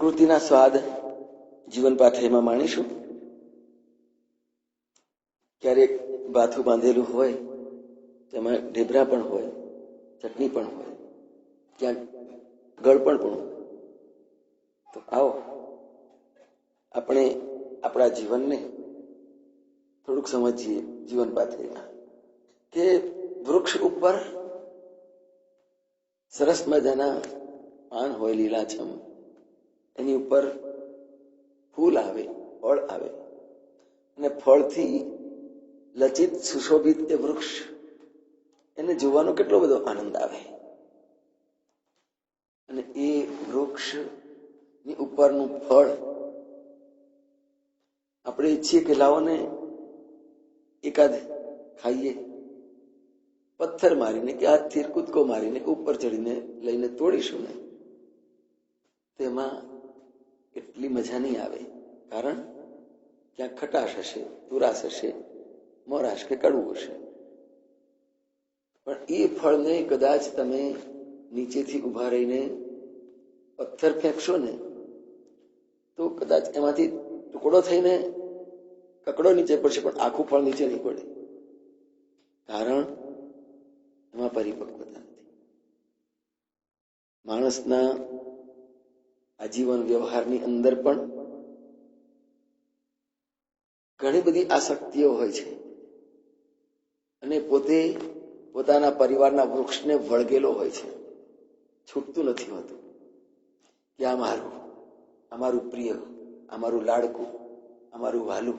પ્રકૃતિના સ્વાદ જીવન પાથેમાં માણીશું? ક્યારેક બાથું બાંધેલું હોય, તેમાં ઢેબરા પણ હોય, ચટણી પણ હોય, ક્યાંક ગળપણ પણ હોય. તો આવો, આપણે આપણા જીવનને થોડુંક સમજીએ જીવન પાથેમાં કે વૃક્ષ ઉપર સરસ મજાના પાન હોય લીલાછમ એની ઉપર ફૂલ આવે, ફળ આવે. અને ફળથી લચિત, સુશોભિત એ વૃક્ષ, એને જોવાનો કેટલો બધો આનંદ આવે. અને એ વૃક્ષની ઉપરનું ફળ આપણે ઈચ્છીએ કે લાવોને એકાદ ખાઈએ, પથ્થર મારીને કે હાથથી કૂદકો મારીને ઉપર ચડીને લઈને તોડીશું ને. તેમાં એટલી મજા નહીં આવે. કારણ ક્યાંક ખટાશ હશે, તુરાશ હશે, મોરાશ કે કડવું હશે. પણ એ ફળને કદાચ તમે નીચેથી ઊભા રહીને પથ્થર ફેંકશો ને, તો કદાચ એમાંથી ટુકડો થઈને કકડો નીચે પડશે, પણ આખું ફળ નીચે નહીં પડે. કારણ એમાં પરિપક્વતા નથી. માણસના આજીવન વ્યવહારની અંદર પણ ઘણી બધી આસક્તિઓ હોય છે. અને પોતે પોતાના પરિવારના વૃક્ષને વળગેલો હોય છે. છૂટતું નથી હોતું. કે આ મારું અમારું પ્રિય અમારું લાડકું અમારું વાલું.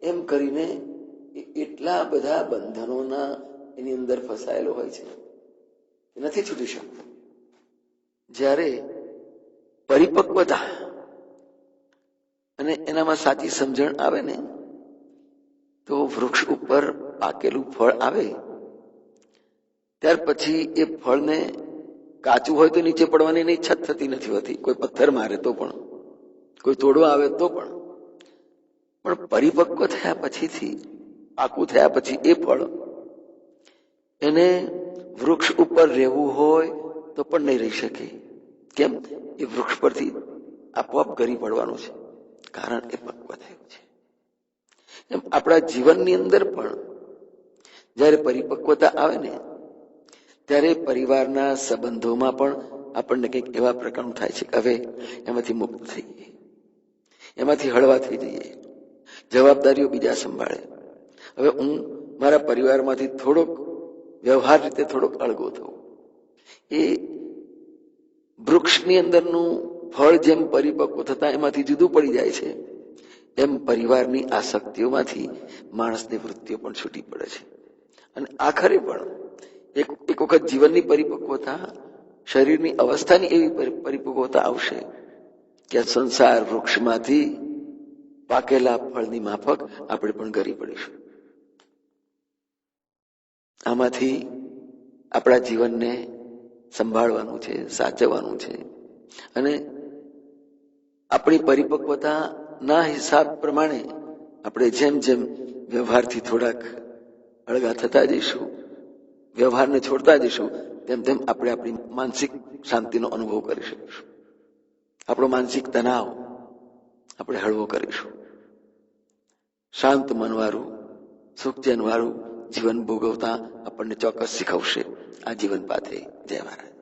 એમ કરીને એટલા બધા બંધનોના એની અંદર ફસાયેલો હોય છે. નથી છૂટી શકતો. જ્યારે પરિપક્વતા. અને એનામાં સાચી સમજણ આવે ને, તો વૃક્ષ ઉપર પાકેલું ફળ આવે. ત્યાર પછી એ ફળને કાચું હોય તો નીચે પડવાની એની છત થતી નથી હોતી. કોઈ પથ્થર મારે તો પણ. કોઈ તોડવા આવે તો પણ. પણ પરિપક્વ થયા પછીથી, પાકું થયા પછી એ ફળ, એને વૃક્ષ ઉપર રહેવું હોય તો પણ નહીં રહી શકે. કેમ? એ વૃક્ષ પરથી આપોઆપ ગરી પડવાનું છે. કારણ એ પક્વ થયું છે. એમ આપણા જીવનની અંદર પણ જ્યારે પરિપક્વતા આવે ને, ત્યારે પરિવારના સંબંધોમાં પણ આપણને કંઈક એવા પ્રકારનું થાય છે કે હવે એમાંથી મુક્ત થઈ જઈએ. એમાંથી હળવા થઈ જઈએ. જવાબદારીઓ બીજા સંભાળે. હવે હું મારા પરિવારમાંથી થોડોક વ્યવહાર રીતે થોડોક અળગો થવું એ વૃક્ષની અંદરનું ફળ જેમ પરિપક્વ થતા એમાંથી જુદું પડી જાય છે, એમ પરિવારની આસક્તિઓમાંથી માણસની વૃત્તિઓ પણ છૂટી પડે છે. અને આખરે પણ એક એક વખત જીવનની પરિપક્વતા, શરીરની અવસ્થાની એવી પરિપક્વતા આવશે કે સંસાર વૃક્ષમાંથી પાકેલા ફળની માફક આપણે પણ ગરી પડીશું. આમાંથી આપણા જીવનને સંભાળવાનું છે, સાચવવાનું છે. અને આપણી પરિપક્વતા ના હિસાબ પ્રમાણે આપણે જેમ જેમ વ્યવહારથી થોડાક અળગા થતા જઈશું, વ્યવહારને છોડતા જઈશું, તેમ તેમ આપણે આપણી માનસિક શાંતિનો અનુભવ કરી શકીશું. આપણો માનસિક તણાવ આપણે હળવો કરીશું. શાંત મનવાળું, સુખચેન વાળું જીવન ભોગવતા આપણને ચોક્કસ શીખવશે. આ જીવન પાથે જય મહારાજ.